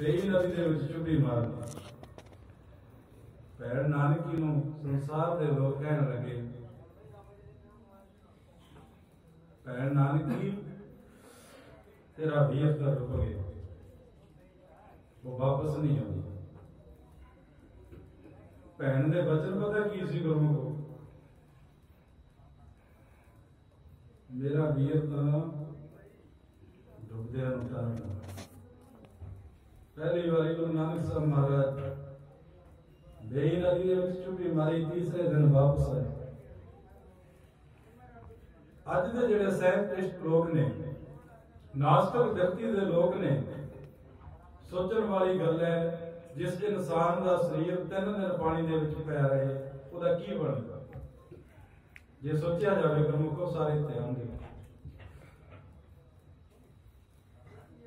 ਬੇਈ ਦੇ ਵਿੱਚ ਚੁੱਭੀ ਮਾਰ ਭੈਣ ਨਾਨਕੀ ਨੂੰ ਸੰਸਾਰ ਦੇ ਲੋਕ ਕਹਿਣ ਲੱਗੇ, ਭੈਣ ਨਾਨਕੀ ਤੇਰਾ ਵੀਰ ਤਾਂ ਰੁਕ ਗਿਆ। ਉਹ ਵਾਪਸ ਨਹੀਂ ਆਉਂਦੀ। ਭੈਣ ਦੇ ਬਚਨ ਪਤਾ ਕੀ ਸੀ ਗੁਰਮੁਖ ਮੇਰਾ ਵੀਰ ਤਾਂ ਡੁੱਬਦਿਆਂ ਨੂੰ ਤਾਰਨਾ ਪਹਿਲੀ ਵਾਰੀ ਗੁਰੂ ਨਾਨਕ ਸਾਹਿਬ ਮਹਾਰਾਜ ਬੇਈ ਦੇ ਵਿੱਚ ਚੁੱਭੀ ਮਾਰੀ, ਤੀਸਰੇ ਦਿਨ ਵਾਪਸ ਆਏ। ਅੱਜ ਦੇ ਜਿਹੜੇ ਸਾਇੰਟਿਸਟ ਲੋਕ ਨੇ, ਨਾਸਤਿਕ ਵਿਅਕਤੀ ਦੇ ਲੋਕ ਨੇ, ਸੋਚਣ ਵਾਲੀ ਗੱਲ ਹੈ, ਜਿਸ ਇਨਸਾਨ ਦਾ ਸਰੀਰ ਤਿੰਨ ਦਿਨ ਪਾਣੀ ਦੇ ਵਿੱਚ ਪਿਆ ਰਹੇ, ਉਹਦਾ ਕੀ ਬਣੇਗਾ? ਜੇ ਸੋਚਿਆ ਜਾਵੇ ਗੁਰਮੁਖੋ ਸਾਰੇ ਧਿਆਨ ਦੇ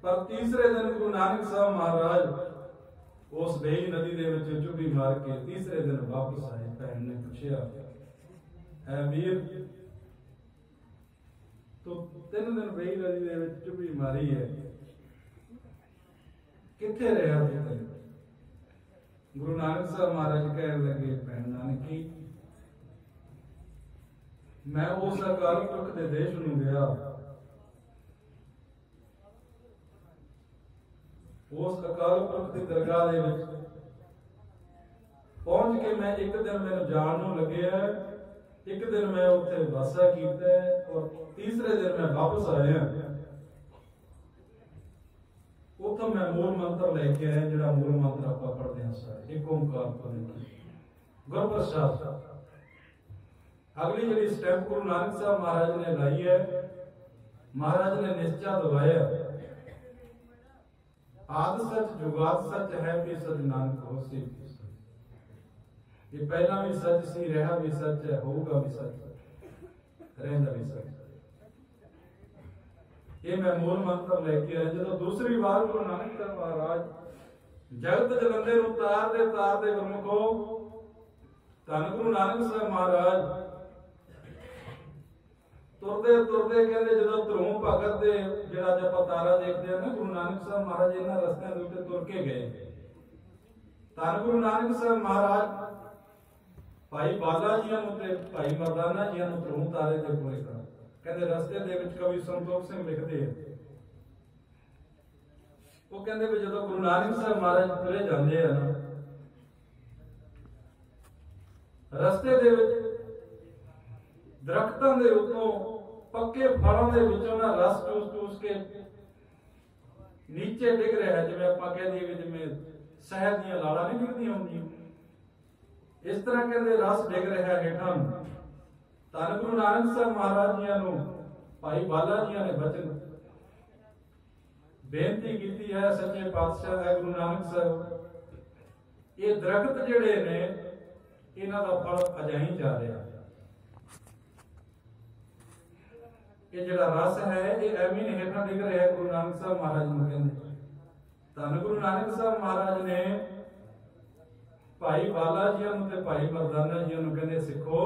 ਪਰ ਤੀਸਰੇ ਦਿਨ ਗੁਰੂ ਨਾਨਕ ਸਾਹਿਬ ਮਹਾਰਾਜ ਉਸ ਬੇਈ ਨਦੀ ਦੇ ਵਿੱਚ ਚੁੱਭੀ ਮਾਰ ਕੇ ਤੀਸਰੇ ਦਿਨ ਵਾਪਸ ਆਏ। ਭੈਣ ਨੇ ਪੁੱਛਿਆ ਹੈ ਵੀਰ, ਤੂੰ ਤਿੰਨ ਦਿਨ ਬੇਈ ਨਦੀ ਦੇ ਵਿੱਚ ਚੁੱਭੀ ਮਾਰੀ ਹੈ। ਕਿੱਥੇ ਰਿਹਾ ਤੂੰ? ਗੁਰੂ ਨਾਨਕ ਸਾਹਿਬ ਮਹਾਰਾਜ ਕਹਿਣ ਲੱਗੇ, ਭੈਣ ਨਾਨਕੀ, ਮੈਂ ਉਸ ਅਕਾਲ ਪੁਰਖ ਦੇ ਦੇਸ਼ ਨੂੰ ਗਿਆ। ਉਸ ਅਕਾਲ ਪੁਰਖ ਦੀ ਦਰਗਾਹ ਦੇ ਵਿੱਚ ਪਹੁੰਚ ਕੇ ਮੈਂ ਇੱਕ ਦਿਨ ਮੈਨੂੰ ਜਾਣ ਨੂੰ ਲੱਗਿਆ ਇੱਕ ਦਿਨ ਮੈਂ ਉੱਥੇ ਵਾਸਾ ਕੀਤਾ ਔਰ ਤੀਸਰੇ ਦਿਨ ਮੈਂ ਵਾਪਸ ਆਇਆ ਉੱਥੋਂ ਮੈਂ ਮੂਲ ਮੰਤਰ ਲੈ ਕੇ ਆਇਆ ਜਿਹੜਾ ਮੂਲ ਮੰਤਰ ਆਪਾਂ ਪੜ੍ਹਦੇ ਹਾਂ ਸਾਰੇ ਇੱਕ ਓੰਕਾਰ ਪੜ੍ਹਦੇ ਗੁਰਪ੍ਰਸਾਦ ਅਗਲੀ ਜਿਹੜੀ ਸਟੈਪ ਗੁਰੂ ਨਾਨਕ ਸਾਹਿਬ ਮਹਾਰਾਜ ਨੇ ਲਾਈ ਹੈ ਮਹਾਰਾਜ ਨੇ ਨਿਸ਼ਚਾ ਦਵਾਇਆ ਆਦ ਸੱਚ ਜੁਗਾਦ ਸੱਚ ਹੈ, ਵੀ ਸਚ ਨਾਨਕ ਹੋਸੀ ਵੀ ਸੱਚ। ਇਹ ਪਹਿਲਾਂ ਵੀ ਸੱਚ ਸੀ, ਰਿਹਾ ਵੀ ਸੱਚ ਹੈ, ਹੋਊਗਾ ਵੀ ਸੱਚ। ਰਹਿੰਦਾ ਵੀ ਸੱਚ। ਇਹ ਮੈਂ ਮੂਲ ਮੰਤਰ ਲੈ ਕੇ ਆਇਆ, ਜਦੋਂ ਦੂਸਰੀ ਵਾਰ ਗੁਰੂ ਨਾਨਕ ਸਾਹਿਬ ਮਹਾਰਾਜ ਜਗਤ ਜਲੰਦੇ ਨੂੰ ਤਾਰ ਦੇ ਤਾਰ ਦੇ ਗੁਰਮੁਖੋ ਧੰਨ ਗੁਰੂ ਨਾਨਕ ਸਾਹਿਬ ਮਹਾਰਾਜ ਤੁਰਦੇ ਤੁਰਦੇ ਕਹਿੰਦੇ ਜਦੋਂ ਧਰੂਮ ਭਗਤ ਦੇ ਜਿਹੜਾ ਜੇ ਤਾਰਾ ਦੇਖਦੇ ਆ ਨਾ, ਗੁਰੂ ਨਾਨਕ ਸਾਹਿਬ ਮਹਾਰਾਜ ਇਹਨਾਂ ਰਸਤਿਆਂ ਦੇ ਉੱਤੇ ਤੁਰ ਕੇ ਗਏ। ਧੰਨ ਗੁਰੂ ਨਾਨਕ ਸਾਹਿਬ ਮਹਾਰਾਜ, ਭਾਈ ਬਾਲਾ ਜੀ ਨੂੰ ਤੇ ਭਾਈ ਮਰਦਾਨਾ ਜੀ ਨੂੰ ਧਰੂਮ ਤਾਰੇ ਦੇ ਕੋਲੇ ਖੜਾ ਕਹਿੰਦੇ ਰਸਤੇ ਦੇ ਵਿੱਚ ਕਵੀ ਸੰਤੋਖ ਸਿੰਘ ਲਿਖਦੇ ਆ। ਉਹ ਕਹਿੰਦੇ ਵੀ ਜਦੋਂ ਗੁਰੂ ਨਾਨਕ ਸਾਹਿਬ ਮਹਾਰਾਜ ਤੁਰੇ ਜਾਂਦੇ ਆ ਨਾ, ਰਸਤੇ ਦੇ ਵਿੱਚ ਦਰਖਤਾਂ ਦੇ ਉੱਤੋਂ ਪੱਕੇ ਫਲਾਂ ਦੇ ਵਿੱਚੋਂ ਨਾ ਰਸ ਚੂਸ ਚੂਸ ਕੇ ਨੀਚੇ ਡਿੱਗ ਰਿਹਾ ਜਿਵੇਂ ਆਪਾਂ ਕਹਿੰਦੇ ਵੀ ਜਿਵੇਂ ਸ਼ਹਿਦ ਦੀਆਂ ਲਾੜਾਂ ਨਹੀਂ ਡਿੱਗਦੀਆਂ ਹੁੰਦੀਆਂ। ਇਸ ਤਰ੍ਹਾਂ ਕਹਿੰਦੇ ਰਸ ਡਿੱਗ ਰਿਹਾ ਹੇਠਾਂ ਧੰਨ ਗੁਰੂ ਨਾਨਕ ਸਾਹਿਬ ਮਹਾਰਾਜ ਜੀਆਂ ਨੂੰ, ਭਾਈ ਬਾਲਾ ਜੀਆਂ ਨੇ ਬਚਨ। ਬੇਨਤੀ ਕੀਤੀ ਹੈ ਸੱਚੇ ਪਾਤਸ਼ਾਹ ਹੈ ਗੁਰੂ ਨਾਨਕ ਸਾਹਿਬ, ਇਹ ਦਰਖਤ ਜਿਹੜੇ ਨੇ, ਇਹਨਾਂ ਦਾ ਫਲ ਅਜਾਈ ਜਾ ਰਿਹਾ। ਇਹ ਜਿਹੜਾ ਰਸ ਹੈ, ਇਹ ਐਵੇਂ ਨਹੀਂ ਹੇਠਾਂ ਡਿੱਗ ਰਿਹਾ ਗੁਰੂ ਨਾਨਕ ਸਾਹਿਬ ਮਹਾਰਾਜ ਨੂੰ ਕਹਿੰਦੇ। ਧੰਨ ਗੁਰੂ ਨਾਨਕ ਸਾਹਿਬ ਮਹਾਰਾਜ ਨੇ ਭਾਈ ਬਾਲਾ ਜੀ ਨੂੰ ਤੇ ਭਾਈ ਮਰਦਾਨਾ ਜੀ ਨੂੰ ਕਹਿੰਦੇ, ਸਿੱਖੋ,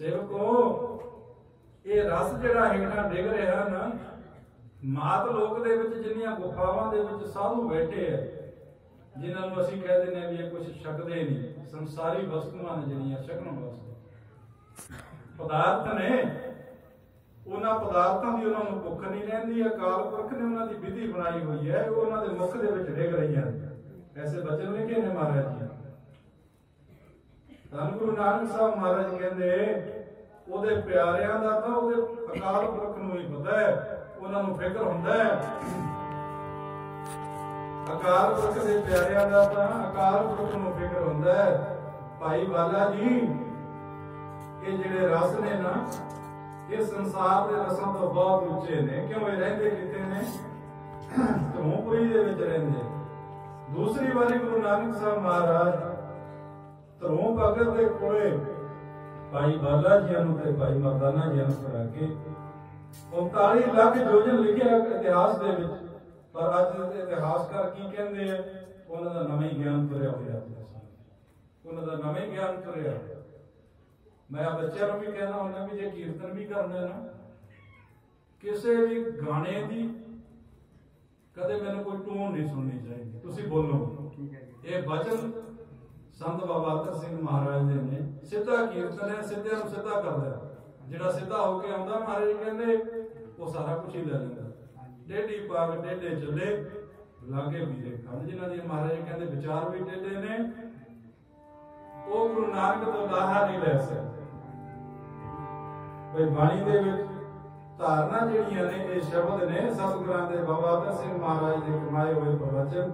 ਸੇਵਕੋ, ਇਹ ਰਸ ਜਿਹੜਾ ਹੇਠਾਂ ਡਿੱਗ ਰਿਹਾ ਨਾ, ਮਾਤ ਲੋਕ ਦੇ ਵਿੱਚ ਜਿੰਨੀਆਂ ਗੁਫਾਵਾਂ ਦੇ ਵਿੱਚ ਸਾਧੂ ਬੈਠੇ ਆ, ਜਿਨ੍ਹਾਂ ਨੂੰ ਅਸੀਂ ਕਹਿੰਦੇ ਨੇ ਵੀ ਇਹ ਕੁਝ ਛਕਦੇ ਨਹੀਂ, ਸੰਸਾਰੀ ਵਸਤੂਆਂ ਨੇ ਜਿਹੜੀਆਂ ਛਕਣ ਵਾਸਤੇ। ਪਦਾਰਥ ਨੇ ਉਹਨਾਂ ਪਦਾਰਥਾਂ ਦੀ ਉਹਨਾਂ ਨੂੰ ਭੁੱਖ ਨਹੀਂ ਰਹਿੰਦੀ ਅਕਾਲ ਪੁਰਖ ਨੇ ਉਹਨਾਂ ਦੀ ਵਿਧੀ ਬਣਾਈ ਹੋਈ ਹੈ, ਉਹ ਉਹਨਾਂ ਦੇ ਮੁਖ ਦੇ ਵਿੱਚ ਡਿੱਗ ਰਹੀਆਂ ਐਸੇ ਬਚਨ ਲਿਖੇ ਨੇ ਮਹਾਰਾਜ ਜੀ? ਧੰਨ ਗੁਰੂ ਨਾਨਕ ਸਾਹਿਬ ਮਹਾਰਾਜ ਕਹਿੰਦੇ, ਉਹਦੇ ਪਿਆਰਿਆਂ ਦਾ ਤਾਂ ਉਹਦੇ ਅਕਾਲ ਪੁਰਖ ਨੂੰ ਹੀ ਪਤਾ ਹੈ, ਉਹਨਾਂ ਨੂੰ ਫਿਕਰ ਹੁੰਦਾ ਹੈ। ਅਕਾਲ ਪੁਰਖ ਦੇ ਪਿਆਰਿਆਂ ਦਾ ਤਾਂ ਅਕਾਲ ਪੁਰਖ ਨੂੰ ਫਿਕਰ ਹੁੰਦਾ ਹੈ। ਭਾਈ ਬਾਲਾ ਜੀ, ਇਹ ਜਿਹੜੇ ਰਸ ਨੇ ਨਾ ਇਹ ਸੰਸਾਰ ਦੇ ਰਸਾਂ ਤੋਂ ਬਹੁਤ ਉੱਚੇ ਨੇ। ਕਿਉਂ ਇਹ ਰਹਿੰਦੇ ਕਿੱਥੇ ਨੇ? ਧਰਮਪੁਰੀ ਦੇ ਵਿੱਚ ਰਹਿੰਦੇ। ਦੂਸਰੀ ਵਾਰੀ ਗੁਰੂ ਨਾਨਕ ਸਾਹਿਬ ਮਹਾਰਾਜ ਧਰਮ ਭਗਤ ਦੇ ਕੋਲੇ ਭਾਈ ਬਾਲਾ ਜੀ ਨੂੰ ਤੇ ਭਾਈ ਮਰਦਾਨਾ ਜੀ ਨੂੰ ਕਰਾ ਕੇ 39 ਲੱਖ ਯੋਜਨ ਲਿਖਿਆ ਇਤਿਹਾਸ ਦੇ ਵਿੱਚ। ਪਰ ਅੱਜ ਦੇ ਇਤਿਹਾਸਕਾਰ ਕੀ ਕਹਿੰਦੇ ਆ? ਉਹਨਾਂ ਦਾ ਨਵਾਂ ਹੀ ਗਿਆਨ ਤੁਰਿਆ ਹੋਇਆ। ਉਹਨਾਂ ਦਾ ਨਵਾਂ ਹੀ ਗਿਆਨ ਤੁਰਿਆ। ਮੈਂ ਆ ਬੱਚਿਆਂ ਨੂੰ ਵੀ ਕਹਿਣਾ ਹੁੰਦਾ ਵੀ ਜੇ ਕੀਰਤਨ ਵੀ ਕਰਨਾ ਨਾ ਕਿਸੇ ਵੀ ਗਾਣੇ ਦੀ ਕਦੇ ਮੈਨੂੰ ਕੋਈ ਟੂਨ ਨਹੀਂ ਸੁਣਨੀ ਚਾਹੀਦੀ। ਤੁਸੀਂ ਬੋਲੋ। ਹੈ ਇਹ ਬਚਨ ਸੰਤ ਬਾਬਾ ਅਤਰ ਸਿੰਘ ਮਹਾਰਾਜ ਦੇ ਨੇ। ਸਿੱਧਾ ਕੀਰਤਨ ਹੈ ਸਿੱਧਿਆਂ ਨੂੰ ਸਿੱਧਾ ਕਰਦਾ ਜਿਹੜਾ ਸਿੱਧਾ ਹੋ ਕੇ ਆਉਂਦਾ ਮਹਾਰਾਜ ਜੀ ਕਹਿੰਦੇ ਉਹ ਸਾਰਾ ਕੁਝ ਹੀ ਲੈ ਲੈਂਦਾ। ਡੇਢੀ ਪਾਗ ਡੇਢੇ ਚੱਲੇ ਲਾਗੇ ਵੀਰੇ ਖੰਡ ਜਿਨ੍ਹਾਂ ਦੀ ਮਹਾਰਾਜ ਕਹਿੰਦੇ ਵਿਚਾਰ ਵੀ ਡੇਢੇ ਨੇ। ਉਹ ਗੁਰੂ ਨਾਨਕ ਤੋਂ ਲਾਹਾ ਨਹੀਂ ਲੈ ਸਕਦੇ ਬਈ ਬਾਣੀ ਦੇ ਵਿੱਚ ਧਾਰਨਾ ਜਿਹੜੀਆਂ ਨੇ, ਇਹ ਸ਼ਬਦ ਨੇ ਸਤਿਗੁਰਾਂ ਦੇ ਬਾਬਾ ਅਤਰ ਸਿੰਘ ਮਹਾਰਾਜ ਦੇ ਕਮਾਏ ਹੋਏ ਪ੍ਰਵਚਨ।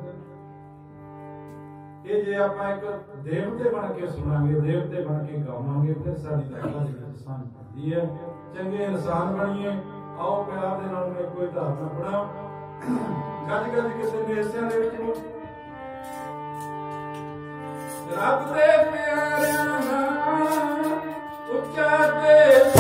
ਇਹ ਜੇ ਆਪਾਂ ਇੱਕ ਦੇਵਤੇ ਬਣ ਕੇ ਸੁਣਾਂਗੇ, ਦੇਵਤੇ ਬਣ ਕੇ ਗਾਵਾਂਗੇ, ਫਿਰ ਸਾਡੀ ਦਾਤਾ ਦੇ ਵਿੱਚ ਸਾਂਝ ਹੈ। ਚੰਗੇ ਇਨਸਾਨ ਬਣੀਏ, ਆਓ ਪਿਆਰ ਦੇ ਨਾਲ ਮੈਂ ਕੋਈ ਧਾਰਨਾ ਪੜਾਂ ਗੱਜ ਗੱਜ ਕਿਸੇ ਨੇ ਹਿੱਸਿਆਂ ਦੇ ਵਿੱਚ ਨੂੰ ਰੱਬ ਦੇ ਪਿਆਰਿਆਂ ਨਾਲ ਉੱਚਾ ਤੇ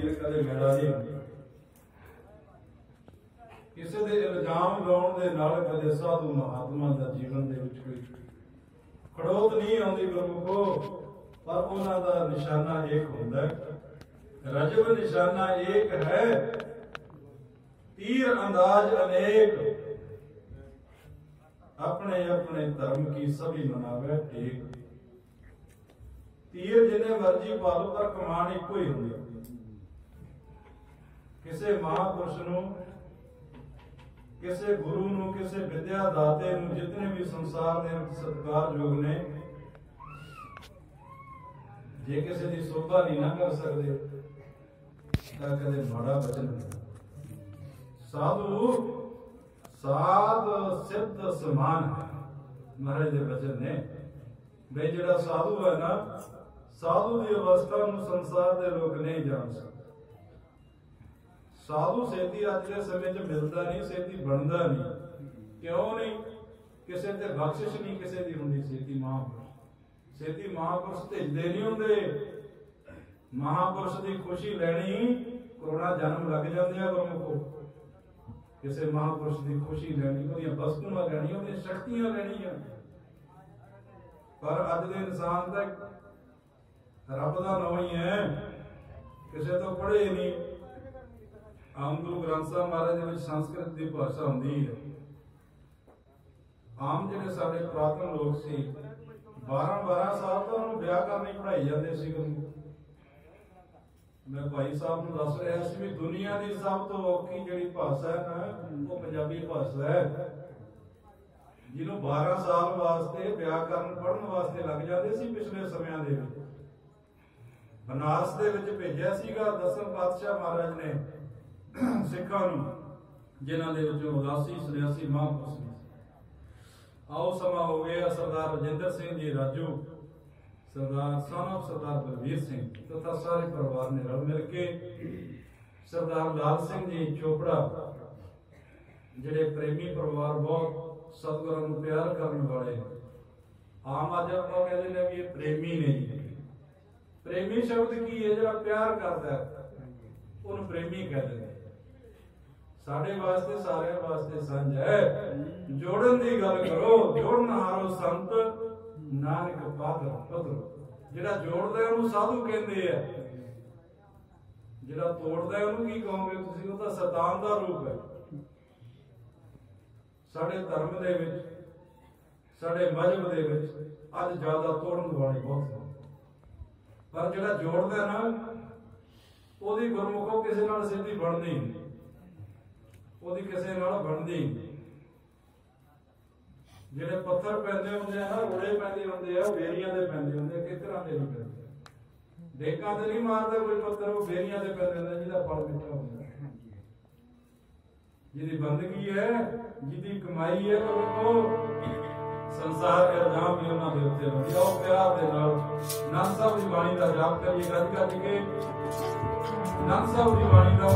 ਦੇ ਕਦੇ ਮੇਰਾ ਨਹੀਂ ਕਿਸੇ ਦੇ ਇਲਜ਼ਾਮ ਲਾਉਣ ਦੇ ਨਾਲ ਕਦੇ ਸਾਧੂ ਮਹਾਤਮਾ ਦਾ ਜੀਵਨ ਦੇ ਵਿੱਚ ਕੋਈ ਖੜੋਤ ਨਹੀਂ ਆਉਂਦੀ ਗੁਰਮੁਖੋ ਪਰ ਉਹਨਾਂ ਦਾ ਨਿਸ਼ਾਨਾ ਇੱਕ ਹੁੰਦਾ ਰਜਬ ਨਿਸ਼ਾਨਾ ਇੱਕ ਹੈ। ਤੀਰ ਅੰਦਾਜ਼ ਅਨੇਕ। ਆਪਣੇ ਆਪਣੇ ਧਰਮ ਕੀ ਸਭੀ ਮਨਾਵੇ ਟੇਕ ਤੀਰ ਜਿੰਨੇ ਮਰਜ਼ੀ ਪਾ ਲਓ, ਪਰ ਕਮਾਨ ਇੱਕੋ ਹੀ ਹੁੰਦੀ ਕਿਸੇ ਮਹਾਪੁਰਸ਼ ਨੂੰ, ਕਿਸੇ ਗੁਰੂ ਨੂੰ, ਕਿਸੇ ਵਿਦਿਆ ਦਾਤੇ ਨੂੰ, ਜਿਤਨੇ ਵੀ ਸੰਸਾਰ ਦੇ ਸਤਿਕਾਰਯੋਗ ਨੇ, ਜੇ ਕਿਸੇ ਦੀ ਸੋਭਾ ਨਹੀਂ ਨਾ ਕਰ ਸਕਦੇ, ਤਾਂ ਕਦੇ ਮਾੜਾ ਬਚਨ ਨਹੀਂ। ਸਾਧੂ, ਸਾਧ ਸਿੱਧ ਸਮਾਨ ਮਹਾਰਾਜ ਦੇ ਬਚਨ ਨੇ। ਬਈ ਜਿਹੜਾ ਸਾਧੂ ਹੈ ਨਾ, ਸਾਧੂ ਦੀ ਅਵਸਥਾ ਨੂੰ ਸੰਸਾਰ ਦੇ ਲੋਕ ਨਹੀਂ ਜਾਣ ਸਕਦੇ। ਸਾਧੂ ਸੇਤੀ ਅੱਜ ਦੇ ਸਮੇਂ 'ਚ ਮਿਲਦਾ ਨਹੀਂ, ਸੇਤੀ ਬਣਦਾ ਨਹੀਂ। ਕਿਉਂ ਨਹੀਂ? ਕਿਸੇ ਤੇ ਬਖਸ਼ਿਸ਼ ਨਹੀਂ ਕਿਸੇ ਦੀ ਹੁੰਦੀ, ਸੇਤੀ ਮਹਾਂਪੁਰਸ਼। ਸੇਤੀ ਮਹਾਂਪੁਰਸ਼ ਭੇਜਦੇ ਨਹੀਂ ਹੁੰਦੇ। ਮਹਾਂਪੁਰਸ਼ ਦੀ ਖੁਸ਼ੀ ਲੈਣੀ ਕਰੋਨਾ ਜਨਮ ਲੱਗ ਜਾਂਦੇ ਆ ਗੁਰਮੁਖੋ। ਕਿਸੇ ਮਹਾਂਪੁਰਸ਼ ਦੀ ਖੁਸ਼ੀ ਲੈਣੀ, ਉਹਦੀਆਂ ਵਸਤੂਆਂ ਲੈਣੀਆਂ ਉਹਦੀਆਂ ਸ਼ਕਤੀਆਂ ਲੈਣੀਆਂ। ਪਰ ਅੱਜ ਦੇ ਇਨਸਾਨ ਦਾ ਰੱਬ ਦਾ ਨਾਮ ਹੀ ਹੈ। ਕਿਸੇ ਤੋਂ ਪੜ੍ਹੇ ਨਹੀਂ। ਆਮ ਗੁਰੂ ਗ੍ਰੰਥ ਸਾਹਿਬ ਮਹਾਰਾਜ ਦੇ ਵਿੱਚ ਸੰਸਕ੍ਰਿਤ ਦੀ ਭਾਸ਼ਾ ਹੁੰਦੀ ਹੈ। ਆਮ ਜਿਹੜੇ ਸਾਡੇ ਪ੍ਰਾਤਨ ਲੋਕ ਸੀ 12 12 ਸਾਲ ਤੋਂ ਉਹਨੂੰ ਵਿਆਕਰਨ ਹੀ ਪੜ੍ਹਾਈ ਜਾਂਦੇ ਸੀ ਮੈਂ ਭਾਈ ਸਾਹਿਬ ਨੂੰ ਦੱਸ ਰਿਹਾ ਸੀ ਵੀ ਦੁਨੀਆ ਦੀ ਸਭ ਤੋਂ ਔਖੀ ਜਿਹੜੀ ਭਾਸ਼ਾ ਹੈ ਨਾ, ਉਹ ਪੰਜਾਬੀ ਭਾਸ਼ਾ ਹੈ। ਜਿਹਨੂੰ 12 ਸਾਲ ਵਾਸਤੇ ਵਿਆਕਰਨ ਪੜ੍ਹਨ ਵਾਸਤੇ ਲੱਗ ਜਾਂਦੇ ਸੀ ਪਿਛਲੇ ਸਮਿਆਂ ਦੇ ਵਿੱਚ। ਬਨਾਰਸ ਦੇ ਵਿੱਚ ਭੇਜਿਆ ਸੀਗਾ ਦਸਮ ਪਾਤਸ਼ਾਹ ਮਹਾਰਾਜ ਨੇ। ਸਿੱਖਾਂ ਨੂੰ, ਜਿਨ੍ਹਾਂ ਦੇ ਵਿੱਚੋਂ 89 83 ਮਹਾਂਪੁਰਸ਼ ਨੇ ਆਓ ਸਮਾਂ ਹੋ ਗਿਆ ਸਰਦਾਰ ਰਜਿੰਦਰ ਸਿੰਘ ਜੀ ਰਾਜੂ, ਸਰਦਾਰ ਸਾਹਿਬ, ਸਰਦਾਰ ਬਲਵੀਰ ਸਿੰਘ ਤਥਾ ਸਾਰੇ ਪਰਿਵਾਰ ਨੇ ਰਲ ਮਿਲ ਕੇ ਸਰਦਾਰ ਲਾਲ ਸਿੰਘ ਜੀ ਚੋਪੜਾ, ਜਿਹੜੇ ਪ੍ਰੇਮੀ ਪਰਿਵਾਰ ਬਹੁਤ ਸਤਿਗੁਰਾਂ ਨੂੰ ਪਿਆਰ ਕਰਨ ਵਾਲੇ ਆਮ ਅੱਜ ਆਪਾਂ ਕਹਿੰਦੇ ਨੇ ਵੀ ਇਹ ਪ੍ਰੇਮੀ ਨੇ ਜੀ। ਪ੍ਰੇਮੀ ਸ਼ਬਦ ਕੀ ਹੈ? ਜਿਹੜਾ ਪਿਆਰ ਕਰਦਾ ਉਹਨੂੰ ਪ੍ਰੇਮੀ ਕਹਿੰਦੇ ਨੇ। ਸਾਡੇ ਵਾਸਤੇ ਸਾਰਿਆਂ ਵਾਸਤੇ ਸੰਜ ਹੈ। ਜੋੜਨ ਦੀ ਗੱਲ ਕਰੋ, ਜੋੜਨ ਹਾਰੋ ਸੰਤ ਨਾਨਕ ਪਾਦਰ ਪਦਰ ਜਿਹੜਾ ਜੋੜਦਾ ਹੈ ਉਹਨੂੰ ਸਾਧੂ ਕਹਿੰਦੇ ਆ। ਜਿਹੜਾ ਤੋੜਦਾ ਹੈ ਉਹਨੂੰ ਕੀ ਕਹੋਗੇ ਤੁਸੀਂ? ਉਹ ਤਾਂ ਸਤਾਨ ਦਾ ਰੂਪ ਹੈ। ਸਾਡੇ ਧਰਮ ਦੇ ਵਿੱਚ, ਸਾਡੇ ਮਜਬ ਦੇ ਵਿੱਚ ਅੱਜ ਜ਼ਿਆਦਾ ਤੋੜਨ ਵਾਲੇ ਬਹੁਤ ਹਨ ਪਰ ਜਿਹੜਾ ਜੋੜਦਾ ਨਾ, ਉਹਦੀ ਗੁਰਮੁਖੋ ਕਿਸੇ ਨਾਲ ਸਿੱਧੀ ਬਣਦੀ ਨਹੀਂ। ਉਹਦੀ ਕਿਸੇ ਨਾਲ ਬਣਦੀ ਨਹੀਂ। ਜਿਹੜੇ ਪੱਥਰ ਪੈਂਦੇ ਹੁੰਦੇ ਆ ਨਾ ਰੋੜੇ ਪੈਂਦੇ ਹੁੰਦੇ ਆ, ਉਹ ਬੇਰੀਆਂ ਦੇ ਪੈਂਦੇ ਹੁੰਦੇ ਆ, ਕਿਸ ਤਰ੍ਹਾਂ ਦੇ ਨਹੀਂ ਪੈਂਦੇ? ਡੇਕਾਂ ਤੇ ਨਹੀਂ ਮਾਰਦਾ ਕੋਈ ਪੱਥਰ, ਉਹ ਬੇਰੀਆਂ ਦੇ ਪੈਂਦੇ ਹੁੰਦੇ ਜਿਹਦਾ ਫਲ ਮਿੱਠਾ ਹੁੰਦਾ। ਜਿਹਦੀ ਬੰਦਗੀ ਹੈ, ਜਿਹਦੀ ਕਮਾਈ ਹੈ ਉਹ ਸੰਸਾਰ ਦੇ ਇਲਜ਼ਾਮ ਵੀ ਉਹਨਾਂ ਦੇ ਉੱਤੇ ਹੁੰਦੇ ਉਹ ਪਿਆਰ ਦੇ ਨਾਲ ਨਾਨਕ ਸਾਹਿਬ ਦੀ ਬਾਣੀ ਦਾ ਜਾਪ ਕਰੀਏ ਗੱਜ ਗੱਜ ਕੇ। ਨਾਨਕ ਸਾਹਿਬ ਦੀ ਬਾਣੀ ਦਾ